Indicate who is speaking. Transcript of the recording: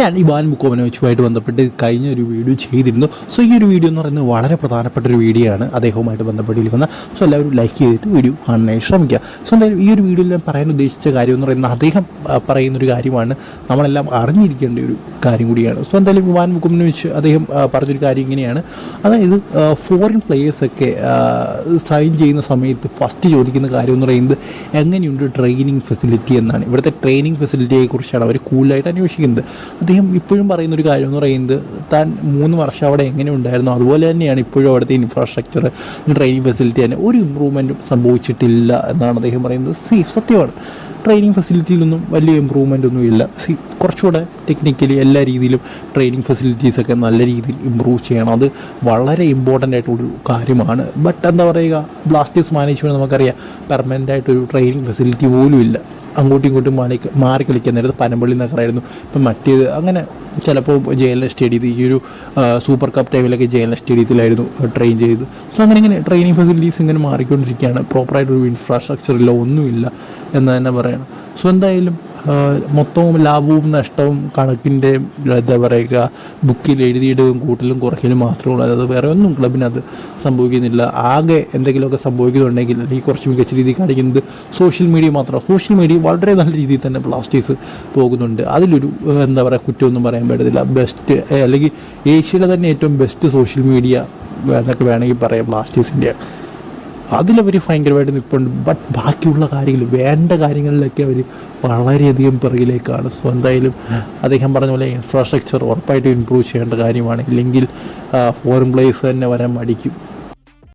Speaker 1: ഞാൻ ഇവാൻ മുക്കോമനോച്ചുമായിട്ട് ബന്ധപ്പെട്ട് കഴിഞ്ഞ ഒരു വീഡിയോ ചെയ്തിരുന്നു. സോ ഈ ഒരു വീഡിയോ എന്ന് പറയുന്നത് വളരെ പ്രധാനപ്പെട്ട ഒരു വീഡിയോ ആണ്. അദ്ദേഹവുമായിട്ട് ബന്ധപ്പെട്ടിരിക്കുന്ന. സോ എല്ലാവരും ലൈക്ക് ചെയ്തിട്ട് വീഡിയോ കാണാനായി ശ്രമിക്കുക. സോ എന്തായാലും ഈ ഒരു വീഡിയോയിൽ ഞാൻ പറയാൻ ഉദ്ദേശിച്ച കാര്യം എന്ന് പറയുന്നത് അദ്ദേഹം പറയുന്നൊരു കാര്യമാണ്. നമ്മളെല്ലാം അറിഞ്ഞിരിക്കേണ്ട ഒരു കാര്യം കൂടിയാണ്. സോ എന്തായാലും ഇവാൻ മുക്കോമനോച്ച് അദ്ദേഹം പറഞ്ഞൊരു കാര്യം ഇങ്ങനെയാണ്. അതായത് ഫോറിൻ പ്ലേയേഴ്സൊക്കെ സൈൻ ചെയ്യുന്ന സമയത്ത് ഫസ്റ്റ് ചോദിക്കുന്ന കാര്യം എന്ന് പറയുന്നത് എങ്ങനെയുണ്ട് ട്രെയിനിങ് ഫെസിലിറ്റി എന്നാണ്. ഇവിടുത്തെ ട്രെയിനിങ് ഫെസിലിറ്റിയെ കുറിച്ചാണ് അവർ കൂടുതലായിട്ട് അന്വേഷിക്കുന്നത്. അദ്ദേഹം ഇപ്പോഴും പറയുന്ന ഒരു കാര്യം എന്ന് പറയുന്നത് താൻ മൂന്ന് വർഷം അവിടെ എങ്ങനെ ഉണ്ടായിരുന്നു അതുപോലെ തന്നെയാണ് ഇപ്പോഴും അവിടുത്തെ ഇൻഫ്രാസ്ട്രക്ചർ ട്രെയിനിങ് ഫെസിലിറ്റി തന്നെ. ഒരു ഇമ്പ്രൂവ്മെന്റും സംഭവിച്ചിട്ടില്ല എന്നാണ് അദ്ദേഹം പറയുന്നത്. സി സത്യമാണ്. ട്രെയിനിങ് ഫെസിലിറ്റിയിലൊന്നും വലിയ ഇമ്പ്രൂവ്മെന്റ് ഒന്നും ഇല്ല സി കുറച്ചുകൂടെ ടെക്നിക്കലി എല്ലാ രീതിയിലും ട്രെയിനിങ് ഫെസിലിറ്റീസൊക്കെ നല്ല രീതിയിൽ ഇമ്പ്രൂവ് ചെയ്യണം. അത് വളരെ ഇമ്പോർട്ടന്റ് ആയിട്ടുള്ളൊരു കാര്യമാണ്. ബട്ട് എന്താ പറയുക ബ്ലാസ്റ്റേഴ്സ് മാനേജ്മെന്റ് നമുക്കറിയാം പെർമനന്റ് ആയിട്ടൊരു ട്രെയിനിങ് ഫെസിലിറ്റി പോലും ഇല്ല. അങ്ങോട്ടും ഇങ്ങോട്ടും മാറി മാറി കളിക്കാൻ നേരത്ത് പനമ്പള്ളി നഗറായിരുന്നു. ഇപ്പം മറ്റേത് അങ്ങനെ ചിലപ്പോൾ ജെ എൽ സ്റ്റേഡിയത്തിൽ ഈ ഒരു സൂപ്പർ കപ്പ് ടൈമിലൊക്കെ ജെ എൽ എസ് സ്റ്റേഡിയത്തിലായിരുന്നു ട്രെയിൻ ചെയ്ത് സോ അങ്ങനെ ഇങ്ങനെ ട്രെയിനിങ് ഫെസിലിറ്റീസ് ഇങ്ങനെ മാറിക്കൊണ്ടിരിക്കുകയാണ്. പ്രോപ്പറായിട്ടൊരു ഇൻഫ്രാസ്ട്രക്ചർ ഇല്ല ഒന്നുമില്ല എന്ന് തന്നെ പറയണം. സോ എന്തായാലും മൊത്തവും ലാഭവും നഷ്ടവും കണക്കിന്റെ എന്താ പറയുക ബുക്കിൽ എഴുതിയിടുകയും കൂട്ടലും കുറയ്ക്കലും മാത്രമേ ഉള്ളൂ അതായത് വേറെ ഒന്നും ക്ലബിനത് സംഭവിക്കുന്നില്ല. ആകെ എന്തെങ്കിലുമൊക്കെ സംഭവിക്കുന്നുണ്ടെങ്കിൽ അല്ലെങ്കിൽ കുറച്ച് മികച്ച രീതിയിൽ കാണിക്കുന്നത് സോഷ്യൽ മീഡിയ മാത്രം. സോഷ്യൽ മീഡിയ വളരെ നല്ല രീതിയിൽ തന്നെ ബ്ലാസ്റ്റേഴ്സ് പോകുന്നുണ്ട്. അതിലൊരു എന്താ പറയുക കുറ്റമൊന്നും പറയാൻ പറ്റത്തില്ല. ബെസ്റ്റ് അല്ലെങ്കിൽ ഏഷ്യയിലെ തന്നെ ഏറ്റവും ബെസ്റ്റ് സോഷ്യൽ മീഡിയ എന്നൊക്കെ വേണമെങ്കിൽ പറയാം ബ്ലാസ്റ്റേഴ്സിന്റെ. അതിലവർ ഭയങ്കരമായിട്ട് നിൽപ്പുണ്ട് ബട്ട് ബാക്കിയുള്ള കാര്യങ്ങൾ വേണ്ട കാര്യങ്ങളിലൊക്കെ അവർ വളരെയധികം പിറകിലേക്കാണ്. സോ എന്തായാലും അദ്ദേഹം പറഞ്ഞ പോലെ ഇൻഫ്രാസ്ട്രക്ചർ ഉറപ്പായിട്ടും ഇമ്പ്രൂവ് ചെയ്യേണ്ട കാര്യമാണ്. ഇല്ലെങ്കിൽ ഫോറിൻ പ്ലേസ് തന്നെ വരാൻ മടിക്കും.